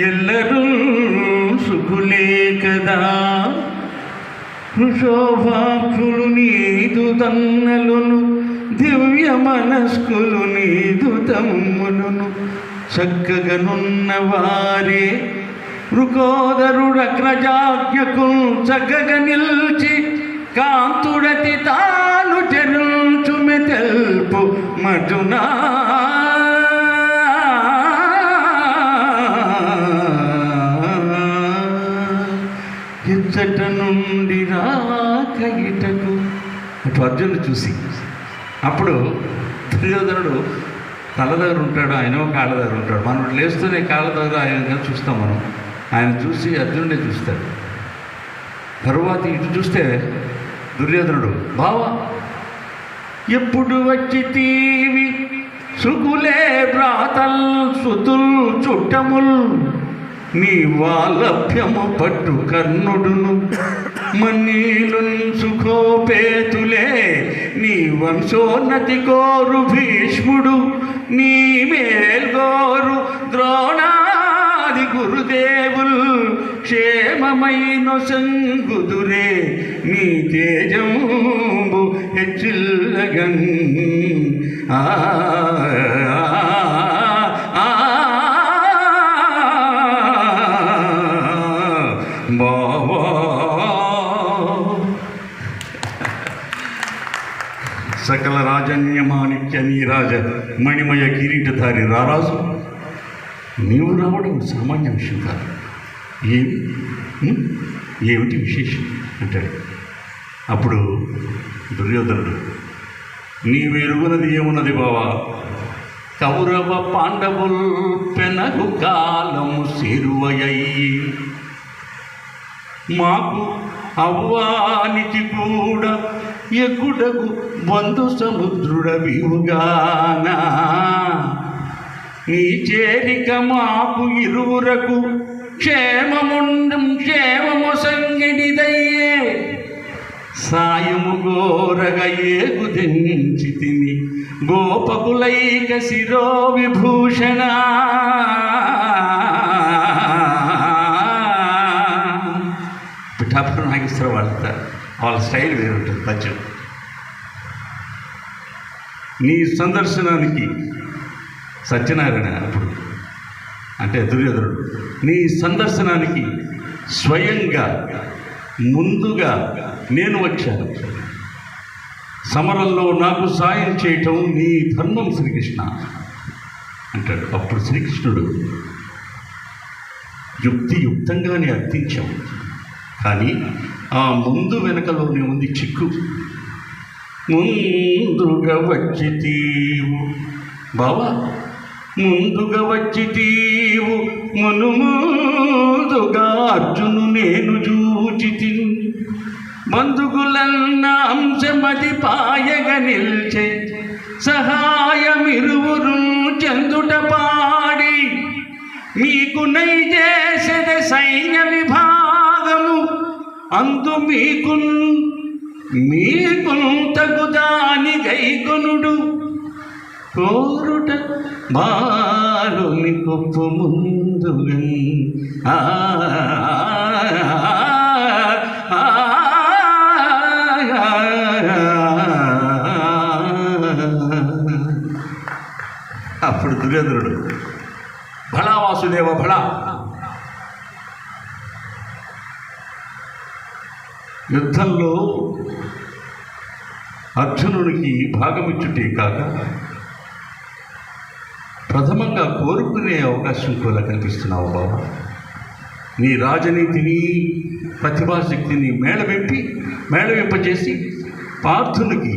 ఎల్లరూ సుఖులే కదా. కృషోభాక్షులు నీదు తన్నలును దివ్య మనస్కులు నీదు తమ్ములను. చక్కగనున్న వారే మృగోదరుడగ్రజాజ్ఞకు చక్కగా నిల్చి కాంతుడతి తాను చెరుచుమె తెల్పు మటునా. అర్జునుడు చూసి. అప్పుడు దుర్యోధనుడు తల దగ్గర ఉంటాడు ఆయన కాళ్ళ దగ్గర ఉంటాడు. మనం లేస్తూనే కాళ్ళ దగ్గర ఆయన చూస్తాం మనం. ఆయన చూసి అర్జునుడే చూస్తాడు. తరువాత ఇటు చూస్తే దుర్యోధనుడు బావా ఎప్పుడు వచ్చి తీవి సుగులే భ్రాతల్ సుతుల్ చుట్టముల్ నీ వాలభ్యము పట్టు కర్ణుడును. మన్నీలు సుఖోపేతులే నీ వంశోన్నతి కోరు భీష్ముడు నీ మేల్గోరు ద్రోణాది గురుదేవులు క్షేమమైన సంగుదురే నీ తేజంబు హెచ్చిల్లగన్ ఆ ఆ, ఆ, బావా సకల రాజన్యమాణిక్య నీరాజ మణిమయ కిరీటధారి రారాజు. నీవు రావడం సామాన్య విషయం కాదు. ఏమి ఏమిటి విశేషం? అంటాడు. అప్పుడు దుర్యోధనుడు నీవెరుగునది ఏమున్నది బావా? కౌరవ పాండవుల్ పెనగు కాలము సిరువయ్యి. మాకు అవ్వానికి కూడా ఎగుడగు బంధు సముద్రుడవివుగానా నీ చేరిక మాపు ఇరువురకు క్షేమముండం క్షేమము సంగిడిదయ్యే. సాయము గోరగ ఏగుదించి తిని గోపకులైక శిరో విభూషణ పిఠాపురం నాగేశ్వర వాళ్ళ వాళ్ళ స్టైల్ వేరుంటుంది పద్యం. నీ సందర్శనానికి సత్యనారాయణ అప్పుడు అంటే దుర్యోధనుడు నీ సందర్శనానికి స్వయంగా ముందుగా నేను వచ్చాను. సమరంలో నాకు సాయం చేయటం నీ ధర్మం శ్రీకృష్ణ అంటాడు. అప్పుడు శ్రీకృష్ణుడు యుక్తియుక్తంగానే అర్థించాం కానీ ఆ ముందు వెనకలోనే ఉంది చిక్కు. ముందుగా వచ్చి తీవు. బావా ముందుగా వచ్చి తీవు. మును ముందుగా అర్జును నేను చూచి బంధుకులన్న బంధుగులన్న అంశమది పాయగ నిల్చే. సహాయమిరువురు చెందుట పాడి. మీకు నై చేసేది సైన్య విభాగము. అందు మీకు మీకు తగుదాని గైకొనుడు. కోరుట బాలుని కొప్పు ముందు ఆ, అప్పుడు దుర్యోధనుడు భళా వాసుదేవ భళా యుద్ధంలో అర్జునుడికి భాగమిచ్చుటే కాక ప్రథమంగా కోరుకునే అవకాశం కూడా కనిపిస్తున్నావు బాబా. నీ రాజనీతిని ప్రతిభాశక్తిని మేళవింపి మేళవింపజేసి పార్థునికి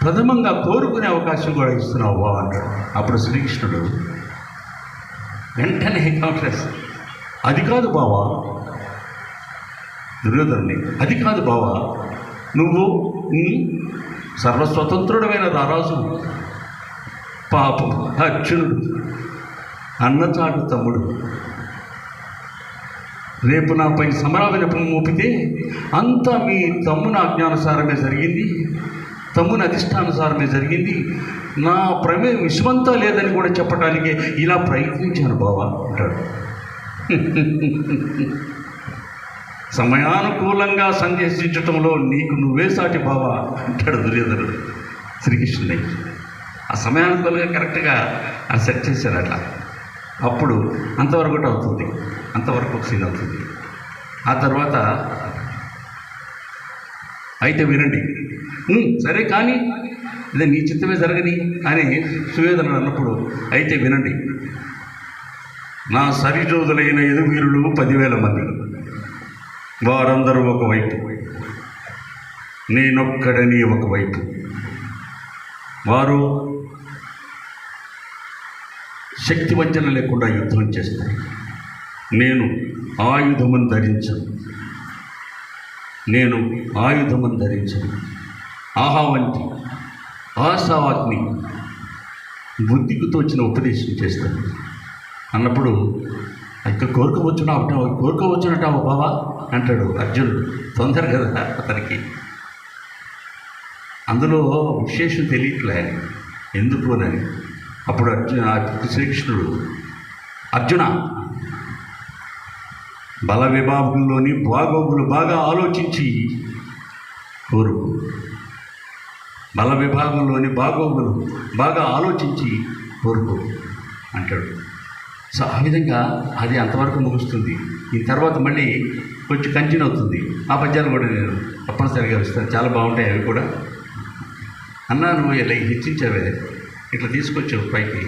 ప్రథమంగా కోరుకునే అవకాశం కూడా ఇస్తున్నావు బాబా అంటాడు అప్పుడు శ్రీకృష్ణుడు వెంటనే కౌంటర్స్ అది కాదు బావా దుర్యోధనుని. అది కాదు బావా నువ్వు ఉమ్, సర్వస్వతంత్రుడమైన రారాజు పాపం అర్జునుడు అన్నచాటు తమ్ముడు. రేపు నాపై సమరావినపం మోపితే అంతా మీ తమ్ముని ఆజ్ఞానుసారమే జరిగింది తమ్ముని అధిష్టానుసారమే జరిగింది. నా ప్రమేయం విశ్వంతా లేదని కూడా చెప్పడానికి ఇలా ప్రయత్నించాను బావా అంటాడు. సమయానుకూలంగా సందేశించటంలో నీకు నువ్వే సాటి బావ అంటాడు దుర్యోధనుడు శ్రీకృష్ణుని. ఆ సమయానుకూలంగా కరెక్ట్గా అది సెట్ చేశారు అట్లా. అప్పుడు అంతవరకు ఒకటి అవుతుంది. అంతవరకు ఒక సీన్ అవుతుంది. ఆ తర్వాత అయితే వినండి. సరే కానీ ఇదే నీ చిత్తమే జరగని అని సువేదనుడు అన్నప్పుడు అయితే వినండి. నా సరిజోదులైన ఎదువీరులు పదివేల మంది. వారందరూ ఒకవైపు. నేనొక్కడని ఒకవైపు. వారు శక్తి వంచన లేకుండా యుద్ధం చేస్తారు. నేను ఆయుధమును ధరించను. నేను ఆయుధమును ధరించను. ఆహా వంటి ఆశావాగ్ని బుద్ధికి తోచిన ఉపదేశం చేస్తాను. అన్నప్పుడు ఇంకా కోరుకోవచ్చున్నావు కోరుకోవచ్చునటావు బావా అంటాడు అర్జునుడు. తొందర కదా అతనికి. అందులో విశేషం తెలియట్లే. ఎందుకు అని. అప్పుడు అర్జున శ్రీకృష్ణుడు అర్జున బల విభాగంలోని బాగోగులు బాగా ఆలోచించి కోరుకు. బల విభాగంలోని బాగోగులు బాగా ఆలోచించి కోరుకో అంటాడు. సో ఆ విధంగా అది అంతవరకు ముగుస్తుంది. ఈ తర్వాత మళ్ళీ కొంచెం కంటిన్యూ అవుతుంది. ఆ పద్యాలు కూడా నేను తప్పనిసరిగా ఇస్తాను చాలా బాగుంటాయి అవి కూడా. అన్నా నువ్వు ఇలా హెచ్చించావే ఇట్లా తీసుకొచ్చావు పైకి.